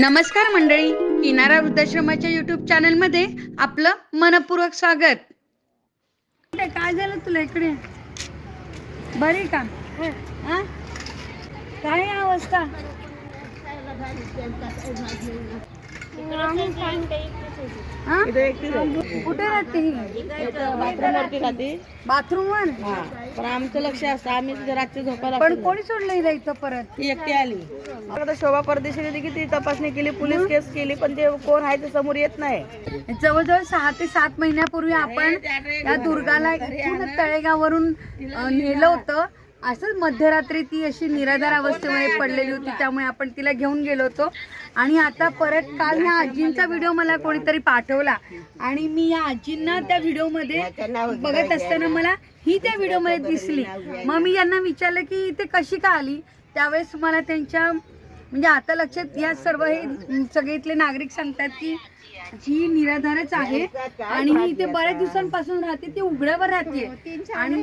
नमस्कार मंडळी किनारा वृद्धाश्रमाच्या युट्यूब चॅनलमध्ये आपलं मनपूर्वक स्वागत. काय झालं तुला इकडे? बरी का? हा? काय आहे अवस्था? कुठे राहते ही? राहते. बाथरूम वर हा. पण आमचं लक्ष असतं. आम्ही रात्री झोपायला पण कोणी सोडलं हिला इथं परत? ती एकटी आली. आता शोभा परदेशी की ती तपासणी केली पोलीस केस केली पण ते कोण आहे ते समोर येत नाही. जवळजवळ सहा ते सात महिन्यापूर्वी आपण या दुर्गाला इथून तळेगाववरून अ, नेलं होतं. असंच मध्यरात्री ती अशी निराधार अवस्थेमध्ये पडलेली होती त्यामुळे आपण तिला घेऊन गेलो होतो. आणि आता परत काल या आजींचा व्हिडिओ मला कोणीतरी पाठवला. आणि मी या आजींना त्या व्हिडिओमध्ये बघत असताना मला ही त्या व्हिडिओमध्ये दिसली. मग मी यांना विचारलं की इथे कशी का आली? त्यावेळेस मला त्यांच्या म्हणजे आता लक्षात या सर्व हे सगळे इथले नागरिक सांगतात की ही निराधारच आहे आणि ही इथे बऱ्याच दिवसांपासून राहते ती उघड्यावर राहते. आणि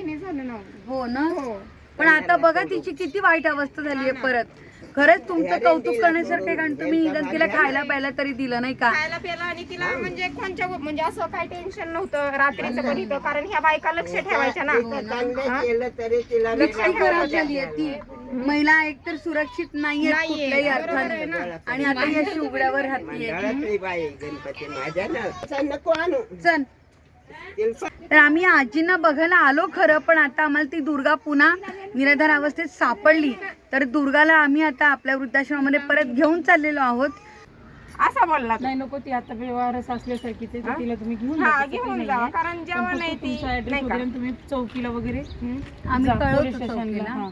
हो ना? पण आता बघा तिची किती वाईट अवस्था झाली आहे परत. खरंच तुमचं कौतुक करण्यासारखं आहे कारण तुम्ही निदान तिला खायला प्यायला तरी दिलं नाही का? खायला प्यायला आणि तिला म्हणजे कोणच्या म्हणजे असं काही टेन्शन नव्हतं रात्रीचं पण इथं कारण ह्या बायका लक्ष ठेवायच्या ना. हा? लक्ष्मी खराब झाली आहे ती. महिला एकतर सुरक्षित नाहीये नाहीये. कुठल्याही बरोबर आहे अर्थाने ना. आणि आता ही अशी उघड्यावर राहतीये चल. तर आम्ही आजींना बघायला आलो खरं पण आता आम्हाला ती दुर्गा पुन्हा निराधार अवस्थेत सापडली तर दुर्गाला आम्ही आता आपल्या वृद्धाश्रमामध्ये परत घेऊन चाललेलो आहोत असा बोलला. नाही नको ती आता व्यवहारच असल्यासारखीच आहे, तर तिला तुम्ही घेऊन हा जा, तसं काही घेऊन नाहीये. जा कारण पण जेव्हा फक्त नाही ती तुमचा ऍड्रेस नाही का वगैरे तुम्ही चौकीला वगैरे आम्ही जा, कळवतो चौकीला. हा.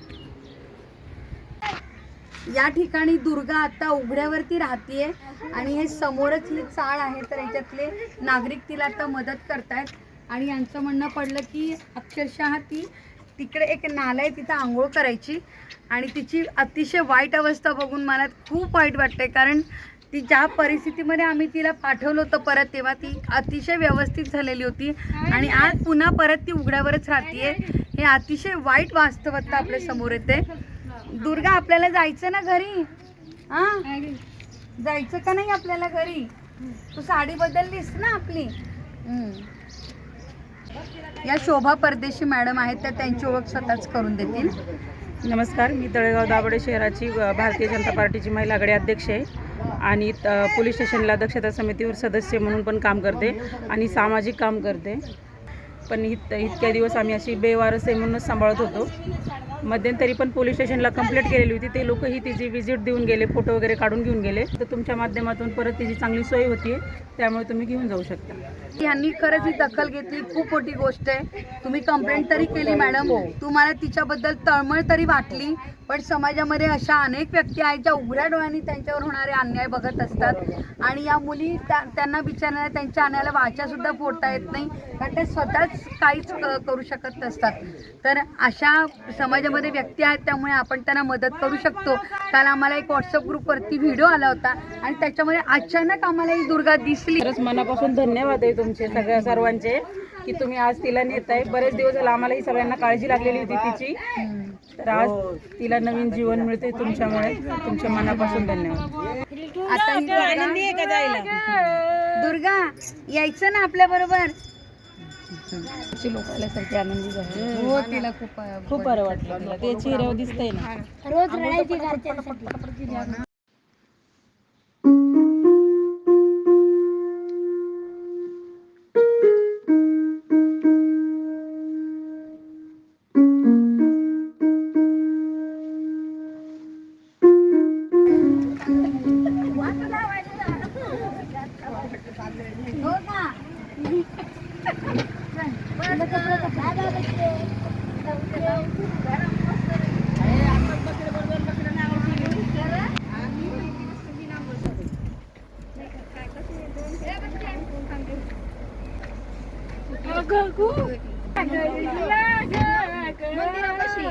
या ठिकाणी दुर्गा आता उघड्यावरती राहतीये आणि हे समोरच ही चाळ आहे तर याच्यातले नागरिक तिला आता मदत करतायत. आणि यांचं म्हणणं पडलं की अक्षरशः ती तिकडे एक नाला आहे तिथं आंघोळ करायची. आणि तिची अतिशय वाईट अवस्था बघून मला खूप वाईट वाटते कारण ती ज्या परिस्थितीमध्ये आम्ही तिला पाठवलं होतं परत तेव्हा ती अतिशय व्यवस्थित झालेली होती. आणि आज पुन्हा परत ती उघड्यावरच राहतीये. हे अतिशय वाईट वास्तवता आपल्यासमोर येते. दुर्गा आपल्याला जायचं ना घरी? हा? जायचं का नाही आपल्याला घरी? तू साडी बदललीस ना आपली? या शोभा परदेशी मॅडम आहेत त्या त्यांची ओळख स्वतःच करून देतील. नमस्कार मी तळेगाव दाबडे शहराची भारतीय जनता पार्टीची महिला गडे अध्यक्ष आहे आणि पोलीस स्टेशनला दक्षता समितीवर सदस्य म्हणून पण काम करते आणि सामाजिक काम करते. पण इत इतक्या दिवस आम्ही अशी बेवारस आहे म्हणूनच सांभाळत होतो. मध्यंतरी पण पोलीस स्टेशनला कंप्लेंट केलेली होती. ते लोकही तिची व्हिजिट देऊन गेले फोटो वगैरे काढून घेऊन गेले. तर तुमच्या माध्यमातून परत तिची चांगली सोय होती त्यामुळे तुम्ही घेऊन जाऊ शकता. यांनी खरंच ही दखल घेतली. खूप मोठी गोष्ट आहे. तुम्ही कंप्लेंट तरी केली मॅडम तुम्हाला तिच्याबद्दल तळमळ तरी वाटली. पण समाजामध्ये अशा अनेक व्यक्ती आहेत ज्या उघड्या डोळ्यांनी त्यांच्यावर होणारे अन्याय बघत असतात. आणि या मुली त्या त्यांना बिचारायला त्यांच्या अन्यायाला वाचा सुद्धा फोडता येत नाही. कारण ते स्वतःच काहीच क- करू शकत नसतात. तर अशा समाजामध्ये व्यक्ती आहेत त्यामुळे आपण त्यांना मदत करू शकतो. काल आम्हाला एक व्हॉट्सअप ग्रुपवरती व्हिडिओ आला होता. आणि त्याच्यामध्ये अचानक आम्हाला ही दुर्गा दिसली. खरंच मनापासून धन्यवाद आहे तुमचे सगळ्या सर्वांचे की तुम्ही आज तिला नेताय. बरेच दिवस झाला आम्हालाही सगळ्यांना काळजी लागलेली होती तिची. तर आज तिला नवीन जीवन मिळते तुमच्यामुळे. तुमच्या मनापासून धन्यवाद. आता ही दुर्गा यायचं ना आपल्या बरोबर? लोक आल्यासारखी आनंदी झाली. हो तिला खूप खूप बरं वाटलं तिला. ते चेहऱ्यावर दिसतंय ना. हो काकू मंदिरापाशी.